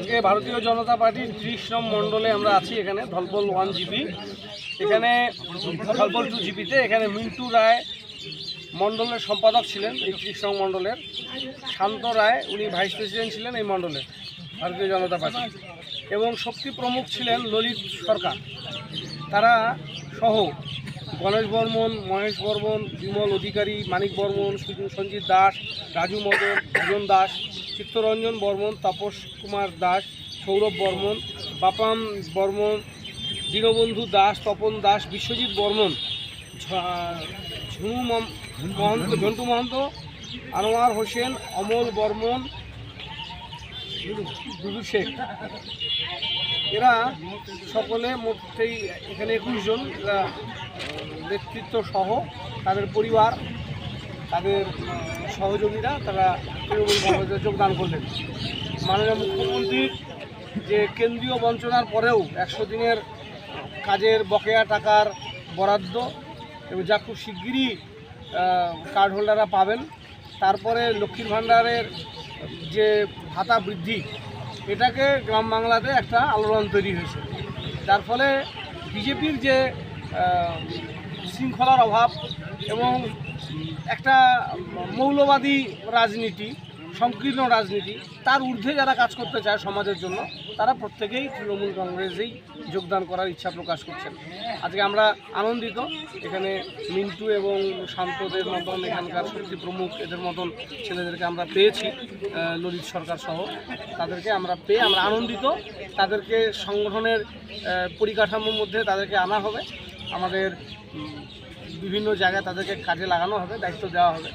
আজকে ভারতীয় জনতা পার্টির ত্রিশ নম মণ্ডলে আমরা আছি এখানে, ধলপল ওয়ান জিপি এখানে ধলপল টু জিপিতে এখানে মিন্টু রায় মণ্ডলের সম্পাদক ছিলেন এই ত্রিশ নং মণ্ডলের। শান্ত রায়, উনি ভাইস প্রেসিডেন্ট ছিলেন এই মণ্ডলের ভারতীয় জনতা পার্টি। এবং শক্তি প্রমুখ ছিলেন ললিত সরকার। তারা সহ গণেশ বর্মন, মহেশ বর্মন, বিমল অধিকারী, মানিক বর্মন সঞ্জিত দাস, রাজু মদন ভজন দাস চিত্তরঞ্জন বর্মন, তাপস কুমার দাস, সৌরভ বর্মন বাপাম বর্মন, দীনবন্ধু দাস, তপন দাস, বিশ্বজিৎ বর্মন ঝুনু মহন্ত, ঝন্টু মহন্ত, আনোয়ার হোসেন, অমল বর্মন, দুদু শেখ। এরা সকলে মোটেই এখানে একুশ জন নেতৃত্ব সহ তাদের পরিবার তাদের সহযোগীরা তারা তৃণমূল কংগ্রেসে যোগদান করলেন। মাননীয় মুখ্যমন্ত্রীর যে কেন্দ্রীয় বঞ্চনার পরেও একশো দিনের কাজের বকেয়া টাকার বরাদ্দ এবং যা খুব শিগগিরই কার্ড হোল্ডাররা পাবেন, তারপরে লক্ষ্মীর ভাণ্ডারের যে ভাতা বৃদ্ধি, এটাকে গ্রাম বাংলাতে একটা আলোড়ন তৈরি হয়েছে। যার ফলে বিজেপির যে শৃঙ্খলার অভাব এবং একটা মৌলবাদী রাজনীতি, সংকীর্ণ রাজনীতি, তার ঊর্ধ্বে যারা কাজ করতে চায় সমাজের জন্য, তারা প্রত্যেকেই তৃণমূল কংগ্রেসেই যোগদান করার ইচ্ছা প্রকাশ করছেন। আজকে আমরা আনন্দিত, এখানে মিন্টু এবং শান্তদের মতন এখানকার শক্তি প্রমুখ এদের মতন ছেলেদেরকে আমরা পেয়েছি ললিত সরকার সহ। তাদেরকে আমরা পেয়ে আমরা আনন্দিত, তাদেরকে সংগঠনের পরিকাঠামোর মধ্যে তাদেরকে আনা হবে। আমাদের বিভিন্ন জায়গায় তাদেরকে কাজে লাগানো হবে, দায়িত্ব দেওয়া হবে।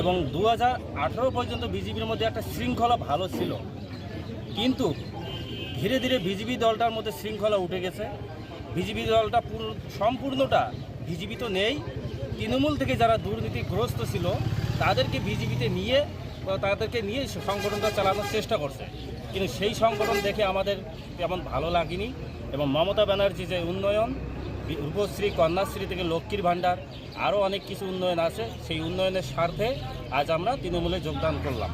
এবং দু হাজার আঠেরো পর্যন্ত বিজেপির মধ্যে একটা শৃঙ্খলা ভালো ছিল। কিন্তু ধীরে ধীরে বিজেপি দলটার মধ্যে শৃঙ্খলা উঠে গেছে। বিজেপি দলটা পুরো, সম্পূর্ণটা বিজেপি তো নেই। তৃণমূল থেকে যারা দুর্নীতিগ্রস্ত ছিল, তাদেরকে বিজেপিতে নিয়ে তাদেরকে নিয়ে সংগঠনটা চালানোর চেষ্টা করছে। কিন্তু সেই সংগঠন দেখে আমাদের তেমন ভালো লাগেনি। এবং মমতা ব্যানার্জি যে উন্নয়ন রূপশ্রী কন্যাশ্রী থেকে লক্ষ্মীর ভাণ্ডার আরও অনেক কিছু উন্নয়ন আছে। সেই উন্নয়নের স্বার্থে আজ আমরা তৃণমূলে যোগদান করলাম।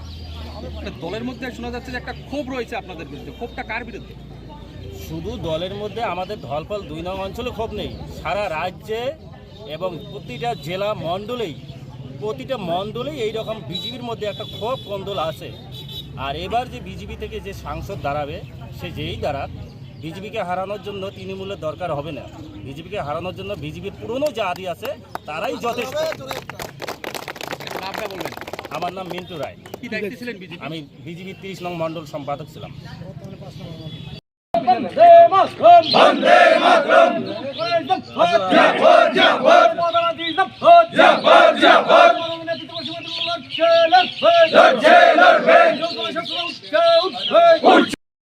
মানে দলের মধ্যে শোনা যাচ্ছে যে একটা ক্ষোভ রয়েছে আপনাদের বিরুদ্ধে। ক্ষোভটা কার বিরুদ্ধে? শুধু দলের মধ্যে আমাদের ধলফল দুই নং অঞ্চলে ক্ষোভ নেই। সারা রাজ্যে এবং প্রতিটা জেলা মণ্ডলেই প্রতিটা মণ্ডলেই এই রকম বিজেপির মধ্যে একটা ক্ষোভ কন্দল আছে। আর এবার যে বিজেপি থেকে যে সাংসদ দাঁড়াবে সে যেই দাঁড়াক বিজেপিকে হারানোর জন্য তৃণমূলের দরকার হবে না বিজেপিকে হারানোর জন্য বিজেপির পুরনো যা আদি আছে তারাই যথেষ্ট আমার নাম মিন্টু রায় কি দায়িত্বে ছিলেন বিজেপি আমি বিজেপি তিরিশ নং মন্ডল সম্পাদক ছিলাম